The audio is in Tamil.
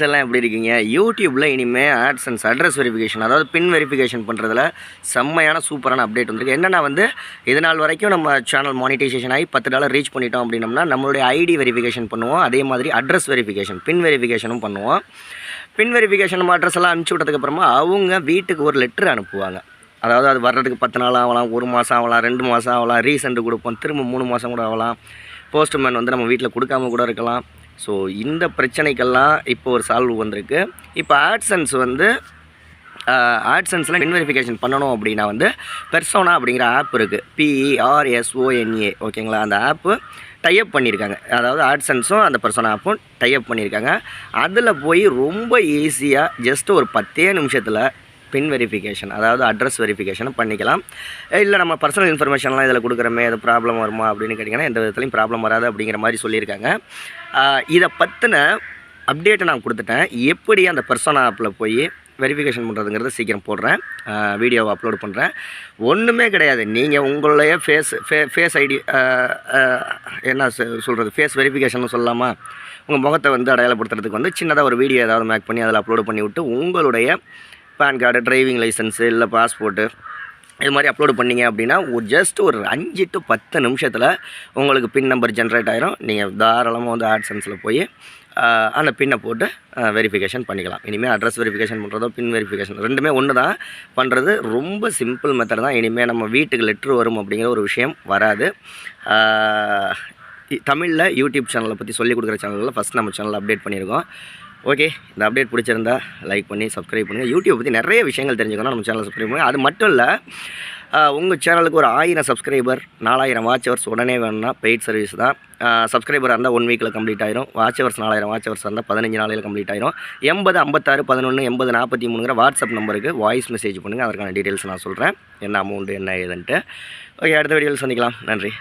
எல்லாம் எப்படி இருக்கீங்க? யூடியூப்பில் இனிமேல் ஆட்ஸன்ஸ் அட்ரஸ் வெரிஃபிகேஷன் அதாவது பின் வெரிஃபிகேஷன் பண்ணுறதுல செம்மையான சூப்பரான அப்டேட் வந்துருக்கு. என்னென்னா வந்து இது நாள் வரைக்கும் நம்ம சேனல் மானிட்டைசேஷன் ஆகி பத்து டாலர் ரீச் பண்ணிட்டோம் அப்படின்னம்னா நம்மளுடைய ஐடி வெரிஃபிகேஷன் பண்ணுவோம். அதே மாதிரி அட்ரஸ் வெரிஃபிகேஷன் பின் வெரிஃபிகேஷனும் பண்ணுவோம். பின் வெரிஃபிகேஷன் நம்ம அட்ரஸ் எல்லாம் அனுப்பிச்சி விட்டதுக்கப்புறமா அவங்க வீட்டுக்கு ஒரு லெட்டர் அனுப்புவாங்க. அதாவது அது வர்றதுக்கு பத்து நாள் ஆகலாம் ஒரு மாதம் ஆகலாம் ரெண்டு மாதம் ஆகலாம் ரீசெண்ட் கொடுப்போம் திரும்ப மூணு மாதம் கூட ஆகலாம். போஸ்ட்மேன் வந்து நம்ம வீட்டில் கொடுக்காம கூட இருக்கலாம். ஸோ இந்த பிரச்சனைக்கெல்லாம் இப்போ ஒரு சால்வ் வந்திருக்கு. இப்போ ஆட்சன்ஸ் வந்து ஆட்சன்ஸில் மின் வெரிஃபிகேஷன் பண்ணணும் அப்படின்னா வந்து பெர்சோனா அப்படிங்கிற ஆப் இருக்குது பிஇஆர்எஸ்ஓஎன்ஏ ஓகேங்களா அந்த ஆப்பு டைப் பண்ணியிருக்காங்க அதாவது ஆட்சன்ஸும் அந்த பெர்சோனா ஆப்பும் டைப் பண்ணியிருக்காங்க அதில் போய் ரொம்ப ஈஸியாக ஜஸ்ட் ஒரு பத்தே நிமிஷத்தில் பின் வெரிஃபிகேஷன் அதாவது அட்ரஸ் வெரிஃபிகேஷனும் பண்ணிக்கலாம். இல்லை நம்ம பர்சனல் இன்ஃபர்மேஷன்லாம் இதில் கொடுக்குறமே எது ப்ராப்ளம் வருமா அப்படின்னு கேட்டிங்கன்னா எந்த விதத்துலையும் ப்ராப்ளம் வராது அப்படிங்கிற மாதிரி சொல்லியிருக்காங்க. இதை பற்றின அப்டேட்டை நான் கொடுத்துட்டேன். எப்படி அந்த பர்சனல் ஆப்பில் போய் வெரிஃபிகேஷன் பண்ணுறதுங்கிறத சீக்கிரம் போடுறேன். வீடியோவை அப்லோட் பண்ணுறேன் ஒன்றுமே கிடையாது. நீங்கள் உங்களுடைய ஃபேஸ் ஃபே ஃபேஸ் ஐடி என்ன சொல்கிறது ஃபேஸ் வெரிஃபிகேஷன் சொல்லலாமா? உங்கள் முகத்தை வந்து அடையாளப்படுத்துறதுக்கு வந்து சின்னதாக ஒரு வீடியோ ஏதாவது மேக் பண்ணி அதில் அப்லோட் பண்ணி விட்டு உங்களுடைய பேன் கார்டு டிரைவிங் லைசன்ஸு இல்லை பாஸ்போர்ட்டு இது மாதிரி அப்லோடு பண்ணீங்க அப்படின்னா ஒரு ஜஸ்ட் ஒரு அஞ்சு டு பத்து நிமிஷத்தில் உங்களுக்கு பின் நம்பர் ஜென்ரேட் ஆகிரும் நீங்கள் தாராளமாக வந்து ஆட்சன்ஸில் போய் அந்த பின்னை போட்டு வெரிஃபிகேஷன் பண்ணிக்கலாம். இனிமேல் அட்ரஸ் வெரிஃபிகேஷன் பண்ணுறதோ பின் வெரிஃபிகேஷன் ரெண்டுமே ஒன்று தான் பண்ணுறது ரொம்ப சிம்பிள் மெத்தட் தான். இனிமேல் நம்ம வீட்டுக்கு லெட்ரு வரும் அப்படிங்கிற ஒரு விஷயம் வராது. தமிழில் யூடியூப் சேனலை பற்றி சொல்லிக் கொடுக்குற சேனலில் ஃபஸ்ட் நம்ம சேனல் அப்டேட் பண்ணியிருக்கோம். ஓகே இந்த அப்டேட் பிடிச்சிருந்தா லைக் பண்ணி சப்ஸ்கிரைப் பண்ணுங்கள் யூடியூப் பற்றி நிறைய விஷயங்கள் தெரிஞ்சுக்கணும் நம்ம சேனலில் சப்ஸ்கிரைப் பண்ணுங்கள் அது மட்டும் இல்லை உங்கள் சேனலுக்கு ஒரு ஆயிரம் சப்ஸ்கிரைபர் நாலாயிரம் வாட்ச் ஹவர்ஸ் உடனே வேணும்னா பெய்ட் சர்வீஸ் தான். சப்ஸ்கிரைபர் இருந்தால் ஒன் வீக்கில் கம்ப்ளீட் ஆயிரும். வாட்ச் ஹவர்ஸ் நாலாயிரம் வாட்ச் ஹவர்ஸ் இருந்தால் பதினஞ்சு நாளையில் கம்ப்ளீட் ஆயிரும். எண்பது ஐம்பத்தாறு பதினொன்று எண்பது நாற்பத்தி மூணுங்கிற வாட்ஸ்அப் நம்பருக்கு வாய்ஸ் மெசேஜ் பண்ணுங்கள் அதற்கான டீட்டெயில்ஸ் நான் சொல்கிறேன் என்ன அமௌண்ட்டு என்ன ஏதுன்ட்டு. ஓகே அடுத்த வீடியோவில் சந்திக்கலாம். நன்றி.